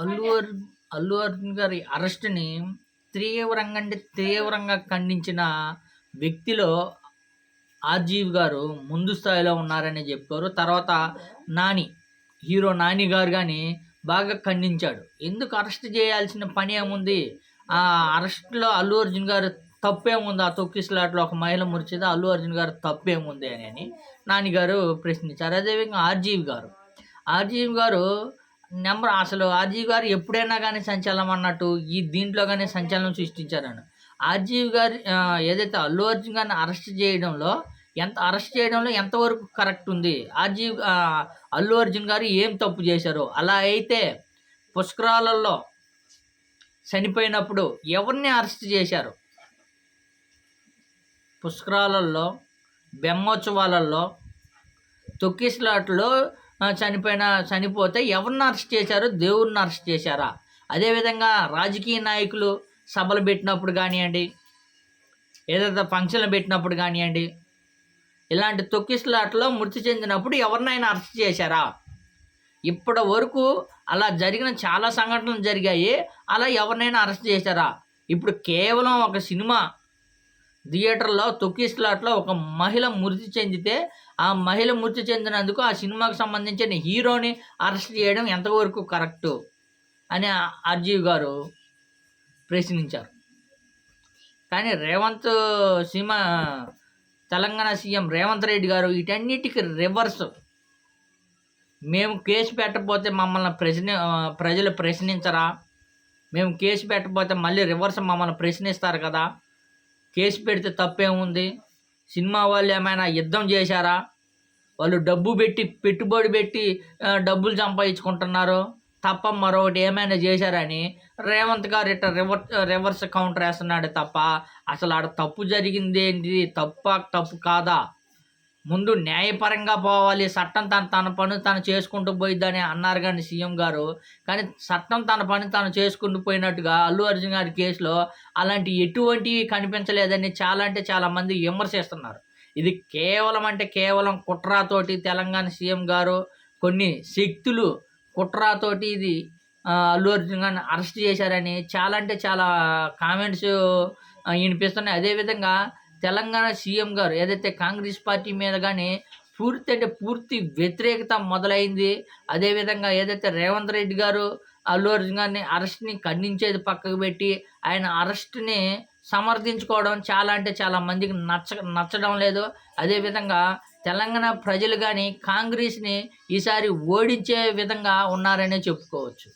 అల్లు అర్జున్ అల్లు అర్జున్ గారి అరెస్ట్ని తీవ్రంగా అంటే తీవ్రంగా ఖండించిన వ్యక్తిలో ఆర్జీవ్ గారు ముందు స్థాయిలో ఉన్నారని చెప్పారు తర్వాత నాని హీరో నాని గారు కానీ బాగా ఖండించాడు. ఎందుకు అరెస్ట్ చేయాల్సిన పని ఏముంది? ఆ అరెస్ట్లో అల్లు అర్జున్ గారు తప్పేముంది? ఆ తొక్కిసలాట్లో ఒక మహిళ మురిచేది? అల్లు అర్జున్ గారు తప్పేముంది అని అని నాని గారు ప్రశ్నించారు. అదేవిధంగా ఆర్జీవ్ గారు. ఆర్జీవ్ గారు నెంబర్ అసలు ఆర్జీవ్ గారు ఎప్పుడైనా కానీ సంచలనం అన్నట్టు ఈ దీంట్లో కానీ సంచలనం సృష్టించారని ఆర్జీవ్ గారు ఏదైతే అల్లు అర్జున్ గారిని అరెస్ట్ చేయడంలో ఎంత అరెస్ట్ చేయడంలో ఎంతవరకు కరెక్ట్ ఉంది? ఆర్జీవ్ అల్లు అర్జున్ గారు ఏం తప్పు చేశారు? అలా అయితే పుష్కరాలలో చనిపోయినప్పుడు ఎవరిని అరెస్ట్ చేశారు? పుష్కరాలలో బ్రహ్మోత్సవాలలో తొక్కిసలాట్లో చనిపోయిన చనిపోతే ఎవరిని అరెస్ట్ చేశారో? దేవుడిని అరెస్ట్ చేశారా? అదేవిధంగా రాజకీయ నాయకులు సభలు పెట్టినప్పుడు కానివ్వండి ఏదైతే ఫంక్షన్లు పెట్టినప్పుడు కానివ్వండి ఇలాంటి తొక్కిసలాట్లో మృతి చెందినప్పుడు ఎవరినైనా అరెస్ట్ చేశారా? ఇప్పటి వరకు అలా జరిగిన చాలా సంఘటనలు జరిగాయి. అలా ఎవరినైనా అరెస్ట్ చేశారా? ఇప్పుడు కేవలం ఒక సినిమా థియేటర్లో తొక్కిస్లాట్లో ఒక మహిళ మృతి చెందితే ఆ మహిళ మృతి చెందినందుకు ఆ సినిమాకు సంబంధించిన హీరోని అరెస్ట్ చేయడం ఎంతవరకు కరెక్టు అని ఆర్జీవ్ గారు ప్రశ్నించారు. కానీ రేవంత్ సీమ తెలంగాణ సీఎం రేవంత్ రెడ్డి గారు వీటన్నిటికీ రివర్స్. మేము కేసు పెట్టకపోతే మమ్మల్ని ప్రశ్న ప్రజలు ప్రశ్నించరా? మేము కేసు పెట్టకపోతే మళ్ళీ రివర్స్ మమ్మల్ని ప్రశ్నిస్తారు కదా? కేసు పెడితే తప్పేముంది సినిమా వాళ్ళు ఏమైనా యుద్ధం చేశారా? వాళ్ళు డబ్బు పెట్టి పెట్టుబడి పెట్టి డబ్బులు సంపాదించుకుంటున్నారు. తప్ప మరొకటి ఏమైనా చేశారని రేవంత్ గారు ఇట్లా రివర్ రివర్స్ కౌంటర్ వేస్తున్నాడు తప్ప అసలు ఆడ తప్పు జరిగింది ఏంటి తప్ప తప్పు కాదా? ముందు న్యాయపరంగా పోవాలి చట్టం తన తన పని తను చేసుకుంటూ పోయిద్దని అన్నారు కానీ సీఎం గారు. కానీ చట్టం తన పని తాను చేసుకుంటూ పోయినట్టుగా అల్లు అర్జున్ గారి కేసులో అలాంటి ఎటువంటివి కనిపించలేదని చాలా అంటే చాలామంది విమర్శిస్తున్నారు. ఇది కేవలం అంటే కేవలం కుట్రాతోటి తెలంగాణ సీఎం గారు కొన్ని శక్తులు కుట్రాతోటి ఇది అల్లు అర్జున్ గారిని అరెస్ట్ చేశారని చాలా అంటే చాలా కామెంట్స్ వినిపిస్తున్నాయి. అదేవిధంగా తెలంగాణ సీఎం గారు ఏదైతే కాంగ్రెస్ పార్టీ మీద కానీ పూర్తి అంటే పూర్తి వ్యతిరేకత మొదలైంది. అదేవిధంగా ఏదైతే రేవంత్ రెడ్డి గారు అల్లు అర్జున్ గారిని అరెస్ట్ని ఖండించేది పక్కకు పెట్టి ఆయన అరెస్ట్ని సమర్థించుకోవడం చాలా అంటే చాలా మందికి నచ్చ నచ్చడం లేదు. అదేవిధంగా తెలంగాణ ప్రజలు కానీ కాంగ్రెస్ని ఈసారి ఓడించే విధంగా ఉన్నారనే చెప్పుకోవచ్చు.